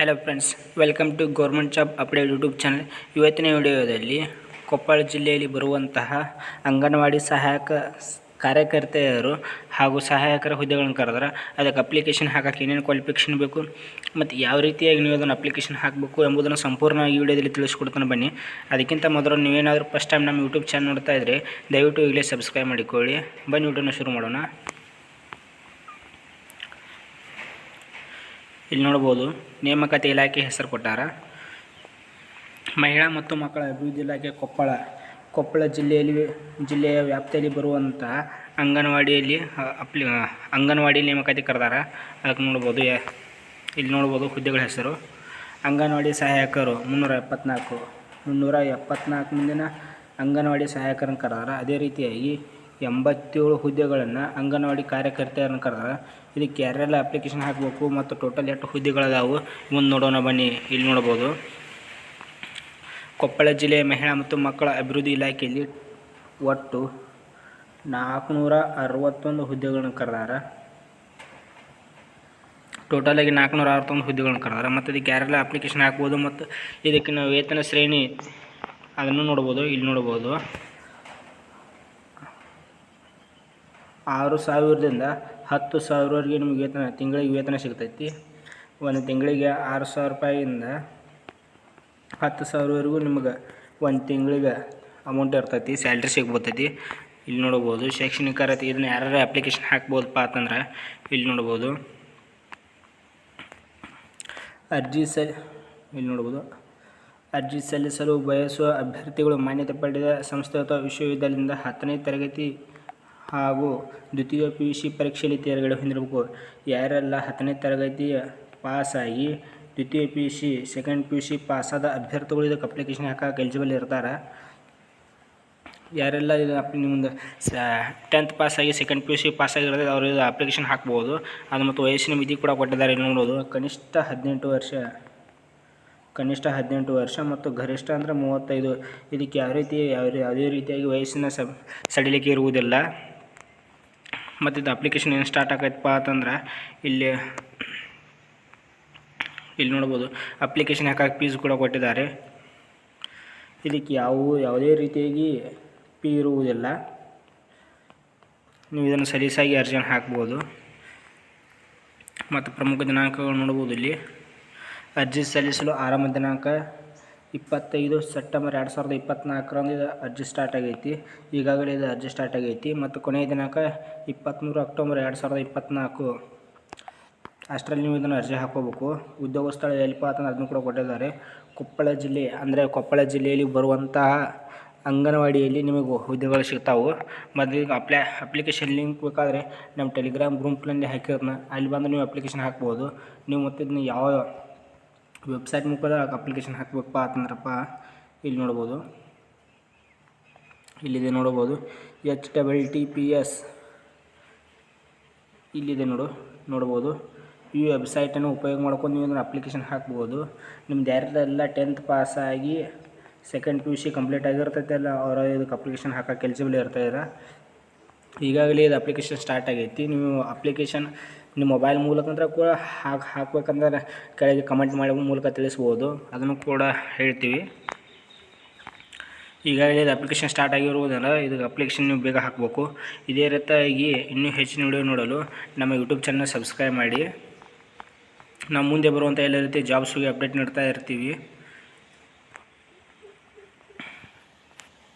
Hello friends welcome to government job update YouTube channel ಇವತ್ತಿನ ವಿಡಿಯೋದಲ್ಲಿ ಕೊಪ್ಪಳ ಜಿಲ್ಲೆಯಲ್ಲಿ ಬರುವಂತಹ ಅಂಗನವಾಡಿ ಸಹಾಯಕ ಕಾರ್ಯಕರ್ತೆಯರು ಹಾಗೂ ಸಹಾಯಕರ ಹುದ್ದೆಗಳನ್ನು ಕರೆದ್ರೆ, ಅದಕ್ಕೆ ಅಪ್ಲಿಕೇಶನ್ ಹಾಕಕ್ಕೆ ಏನೇನು ಕ್ವಾಲಿಫಿಕೇಶನ್ ಬೇಕು, ಮತ್ತು ಯಾವ ರೀತಿಯಾಗಿ ನೀವು ಅದನ್ನು ಅಪ್ಲಿಕೇಶನ್ ಹಾಕಬೇಕು ಎಂಬುದನ್ನು ಸಂಪೂರ್ಣವಾಗಿ ವಿಡಿಯೋದಲ್ಲಿ ತಿಳಿಸ್ಕೊಡ್ತಾನೆ ಬನ್ನಿ. ಅದಕ್ಕಿಂತ ಮೊದಲು ನೀವೇನಾದರೂ ಫಸ್ಟ್ ಟೈಮ್ ನಮ್ಮ ಯೂಟ್ಯೂಬ್ ಚಾನಲ್ ನೋಡ್ತಾ ಇದ್ದರೆ ದಯವಿಟ್ಟು ಈಗಲೇ ಸಬ್ಸ್ಕ್ರೈಬ್ ಮಾಡಿಕೊಳ್ಳಿ. ಬನ್ನಿ, ವಿಡಿಯೋನ ಶುರು ಮಾಡೋಣ. ಇಲ್ಲಿ ನೋಡ್ಬೋದು ನೇಮಕಾತಿ ಇಲಾಖೆ ಹೆಸರು ಕೊಟ್ಟಾರ. ಮಹಿಳಾ ಮತ್ತು ಮಕ್ಕಳ ಅಭಿವೃದ್ಧಿ ಇಲಾಖೆ ಕೊಪ್ಪಳ. ಕೊಪ್ಪಳ ಜಿಲ್ಲೆಯಲ್ಲಿ, ಜಿಲ್ಲೆಯ ವ್ಯಾಪ್ತಿಯಲ್ಲಿ ಬರುವಂಥ ಅಂಗನವಾಡಿಯಲ್ಲಿ ಅಪ್ಲಿ ಅಂಗನವಾಡಿ ನೇಮಕಾತಿ ಕರೆದಾರ. ಅದಕ್ಕೆ ನೋಡ್ಬೋದು ಇಲ್ಲಿ ನೋಡ್ಬೋದು ಹುದ್ದೆಗಳ ಹೆಸರು. ಅಂಗನವಾಡಿ ಸಹಾಯಕರು ಮುನ್ನೂರ ಎಪ್ಪತ್ನಾಲ್ಕು ಮುನ್ನೂರ ಎಪ್ಪತ್ನಾಲ್ಕು ಮಂದಿನ ಅಂಗನವಾಡಿ ಸಹಾಯಕರನ್ನು ಕರೆದಾರ. ಅದೇ ರೀತಿಯಾಗಿ ಎಂಬತ್ತೇಳು ಹುದ್ದೆಗಳನ್ನು ಅಂಗನವಾಡಿ ಕಾರ್ಯಕರ್ತೆಯನ್ನು ಕರೆದಾರ ಇದಕ್ಕೆ ಯಾರೆಲ್ಲ ಅಪ್ಲಿಕೇಶನ್ ಹಾಕಬೇಕು ಮತ್ತು ಟೋಟಲ್ ಎಷ್ಟು ಹುದ್ದೆಗಳದಾವು ಮುಂದೆ ನೋಡೋಣ ಬನ್ನಿ, ಇಲ್ಲಿ ನೋಡ್ಬೋದು. ಕೊಪ್ಪಳ ಜಿಲ್ಲೆಯ ಮಹಿಳಾ ಮತ್ತು ಮಕ್ಕಳ ಅಭಿವೃದ್ಧಿ ಇಲಾಖೆಯಲ್ಲಿ ಒಟ್ಟು ನಾಲ್ಕುನೂರ ಅರವತ್ತೊಂದು ಹುದ್ದೆಗಳನ್ನು ಕರೆದಾರ. ಟೋಟಲಾಗಿ ನಾಲ್ಕುನೂರ ಅರವತ್ತೊಂದು ಹುದ್ದೆಗಳನ್ನು ಕರೆದಾರ. ಮತ್ತು ಇದಕ್ಕೆ ಯಾರೆಲ್ಲ ಅಪ್ಲಿಕೇಶನ್ ಹಾಕ್ಬೋದು ಮತ್ತು ಇದಕ್ಕಿನ ವೇತನ ಶ್ರೇಣಿ ಅದನ್ನು ನೋಡ್ಬೋದು, ಇಲ್ಲಿ ನೋಡ್ಬೋದು. ಆರು ಸಾವಿರದಿಂದ ಹತ್ತು ಸಾವಿರವರೆಗೆ ನಿಮಗೆ ವೇತನ, ತಿಂಗಳಿಗೆ ವೇತನ ಸಿಗ್ತೈತಿ. ಒಂದು ತಿಂಗಳಿಗೆ ಆರು ಸಾವಿರ ರೂಪಾಯಿಯಿಂದ ಹತ್ತು ಸಾವಿರವರೆಗೂ ನಿಮಗೆ ಒಂದು ತಿಂಗಳಿಗೆ ಅಮೌಂಟ್ ಇರ್ತೈತಿ ಸ್ಯಾಲ್ರಿ ಸಿಗ್ಬೋತೈತಿ ಇಲ್ಲಿ ನೋಡ್ಬೋದು, ಶೈಕ್ಷಣಿಕ ಅರ್ಹತೆ ಇದನ್ನ ಯಾರ್ಯಾರು ಅಪ್ಲಿಕೇಶನ್ ಹಾಕ್ಬೋದಪ್ಪ ಅಂತಂದ್ರೆ ಇಲ್ಲಿ ನೋಡ್ಬೋದು. ಅರ್ಜಿ ಸಲ್ ಇಲ್ಲಿ ನೋಡ್ಬೋದು. ಅರ್ಜಿ ಸಲ್ಲಿಸಲು ಬಯಸುವ ಅಭ್ಯರ್ಥಿಗಳು ಮಾನ್ಯತೆ ಪಡೆದ ಸಂಸ್ಥೆ ಅಥವಾ ವಿಶ್ವವಿದ್ಯಾಲಯದಿಂದ ಹತ್ತನೇ ತರಗತಿ ಹಾಗೂ ದ್ವಿತೀಯ ಪಿ ಯು ಸಿ ಪರೀಕ್ಷೆಯಲ್ಲಿ ತೇರ್ಗಡೆ ಹೊಂದಿರಬೇಕು. ಯಾರೆಲ್ಲ ಹತ್ತನೇ ತರಗತಿಯ ಪಾಸಾಗಿ ದ್ವಿತೀಯ P U C, second P U C ಪಾಸಾದ ಅಭ್ಯರ್ಥಿಗಳು ಇದಕ್ಕೆ ಅಪ್ಲಿಕೇಶನ್ ಹಾಕಕ್ಕೆ ಎಲಿಜಿಬಲ್ ಇರ್ತಾರೆ? ಯಾರೆಲ್ಲ ಇದು ಅಪ್ ನಿಮ್ಮದು ಸ ಟೆಂತ್ ಪಾಸಾಗಿ ಸೆಕೆಂಡ್ ಪಿ ಯು ಸಿ ಅವರು ಇದು ಅಪ್ಲಿಕೇಶನ್ ಹಾಕ್ಬೋದು. ಅದು ಮತ್ತು ವಯಸ್ಸಿನ ಮಿತಿ ಕೂಡ ಕೊಟ್ಟಿದ್ದಾರೆ ಇಲ್ಲಿ ನೋಡೋದು ಕನಿಷ್ಠ ಹದಿನೆಂಟು ವರ್ಷ, ಕನಿಷ್ಠ ಹದಿನೆಂಟು ವರ್ಷ ಮತ್ತು ಗರಿಷ್ಠ ಅಂದರೆ ಮೂವತ್ತೈದು. ಇದಕ್ಕೆ ಯಾವ ರೀತಿ ಯಾವ ಯಾವುದೇ ರೀತಿಯಾಗಿ ವಯಸ್ಸಿನ ಸಡಿಲಿಕೆ ಇರುವುದಿಲ್ಲ. ಮತ್ತು ಇದು ಅಪ್ಲಿಕೇಶನ್ ಏನು ಸ್ಟಾರ್ಟ್ ಆಗೈತಪ್ಪ ಅಂತಂದ್ರೆ ಇಲ್ಲಿ ಇಲ್ಲಿ ನೋಡ್ಬೋದು. ಅಪ್ಲಿಕೇಶನ್ ಹಾಕಕ್ಕೆ ಫೀಸ್ ಕೂಡ ಕೊಟ್ಟಿದ್ದಾರೆ. ಇದಕ್ಕೆ ಯಾವ, ಯಾವುದೇ ರೀತಿಯಾಗಿ ಪಿ ಇರುವುದಿಲ್ಲ. ನೀವು ಇದನ್ನು ಸಲೀಸಾಗಿ ಅರ್ಜಿಯನ್ನು ಹಾಕ್ಬೋದು. ಮತ್ತು ಪ್ರಮುಖ ದಿನಾಂಕಗಳು ನೋಡ್ಬೋದು ಇಲ್ಲಿ. ಅರ್ಜಿ ಸಲ್ಲಿಸಲು ಆರಂಭ ದಿನಾಂಕ ಇಪ್ಪತ್ತೈದು ಸೆಪ್ಟೆಂಬರ್ ಎರಡು ಸಾವಿರದ ಇಪ್ಪತ್ತ್ನಾಲ್ಕರಂದು ಇದು ಅರ್ಜಿ ಸ್ಟಾರ್ಟ್ ಆಗೈತಿ. ಈಗಾಗಲೇ ಇದು ಅರ್ಜಿ ಸ್ಟಾರ್ಟ್ ಆಗೈತಿ. ಮತ್ತು ಕೊನೆಯ ದಿನಾಂಕ ಇಪ್ಪತ್ತ್ಮೂರು ಅಕ್ಟೋಬರ್ ಎರಡು ಸಾವಿರದ ಇಪ್ಪತ್ತ್ನಾಲ್ಕು ಅಷ್ಟರಲ್ಲಿ ನೀವು ಇದನ್ನು ಅರ್ಜಿ ಹಾಕೋಬೇಕು ಉದ್ಯೋಗ ಸ್ಥಳ ಎಲ್ಪ ಅಂತಂದ್ರೆ ಅದನ್ನು ಕೂಡ ಕೊಟ್ಟಿದ್ದಾರೆ. ಕೊಪ್ಪಳ ಜಿಲ್ಲೆ ಅಂದರೆ ಕೊಪ್ಪಳ ಜಿಲ್ಲೆಯಲ್ಲಿ ಬರುವಂತಹ ಅಂಗನವಾಡಿಯಲ್ಲಿ ನಿಮಗೆ ಉದ್ಯೋಗಗಳು ಸಿಗ್ತಾವೆ. ಮೊದಲಿಗೆ ಅಪ್ಲೈ ಅಪ್ಲಿಕೇಶನ್ ಲಿಂಕ್ ಬೇಕಾದರೆ ನಮ್ಮ ಟೆಲಿಗ್ರಾಮ್ ಗ್ರೂಪ್ನಲ್ಲಿ ಹಾಕಿರೋದನ್ನ. ಅಲ್ಲಿ ಬಂದು ನೀವು ಅಪ್ಲಿಕೇಶನ್ ಹಾಕ್ಬೋದು. ನೀವು ಮತ್ತು ಇದನ್ನ ಯಾವ ವೆಬ್ಸೈಟ್ ಮುಖಾಂತರ ಅಪ್ಲಿಕೇಶನ್ ಹಾಕಬೇಕಪ್ಪ ಅಂತಂದ್ರಪ್ಪ, ಇಲ್ಲಿ ನೋಡ್ಬೋದು. ಇಲ್ಲಿದೆ ನೋಡ್ಬೋದು. H double T P S ಇಲ್ಲಿದೆ ನೋಡು, ನೋಡ್ಬೋದು. ಈ ವೆಬ್ಸೈಟನ್ನು ಉಪಯೋಗ ಮಾಡ್ಕೊಂಡು ನೀವು ಇದನ್ನು ಅಪ್ಲಿಕೇಶನ್ ಹಾಕ್ಬೋದು. ನಿಮ್ದು ಯಾರೆಲ್ಲ ಟೆಂತ್ ಪಾಸಾಗಿ second P U C complete ಆಗಿರ್ತೈತೆ ಅಲ್ಲ, ಅವರು ಇದಕ್ಕೆ ಅಪ್ಲಿಕೇಶನ್ ಹಾಕೋಕೆ ಎಲಿಜಿಬಲ್ ಇರ್ತಾಯಿರ ಈಗಾಗಲೇ ಇದು ಅಪ್ಲಿಕೇಶನ್ ಸ್ಟಾರ್ಟ್ ಆಗೈತಿ. ನೀವು ಅಪ್ಲಿಕೇಶನ್ ನಿಮ್ಮ ಮೊಬೈಲ್ ಮೂಲಕಂದ್ರೆ ಕೂಡ ಹಾಕಿ ಹಾಕ್ಬೇಕಂದ್ರೆ ಕೆಳಗೆ ಕಮೆಂಟ್ ಮಾಡೋ ಮೂಲಕ ತಿಳಿಸ್ಬೋದು. ಅದನ್ನು ಕೂಡ ಹೇಳ್ತೀವಿ. ಈಗಾಗಲೇ ಇದು ಅಪ್ಲಿಕೇಶನ್ ಸ್ಟಾರ್ಟ್ ಆಗಿರುವುದರಿಂದ ಇದು ಅಪ್ಲಿಕೇಶನ್ ನೀವು ಬೇಗ ಹಾಕಬೇಕು. ಇದೇ ರೀತಿಯಾಗಿ ಇನ್ನೂ ಹೆಚ್ಚಿನ ವಿಡಿಯೋ ನೋಡಲು ನಮ್ಮ ಯೂಟ್ಯೂಬ್ ಚಾನಲ್ ಸಬ್ಸ್ಕ್ರೈಬ್ ಮಾಡಿ. ನಾವು ಮುಂದೆ ಬರುವಂಥ ಎಲ್ಲ ರೀತಿ ಜಾಬ್ಸ್ಗೆ ಅಪ್ಡೇಟ್ ನೀಡ್ತಾ ಇರ್ತೀವಿ.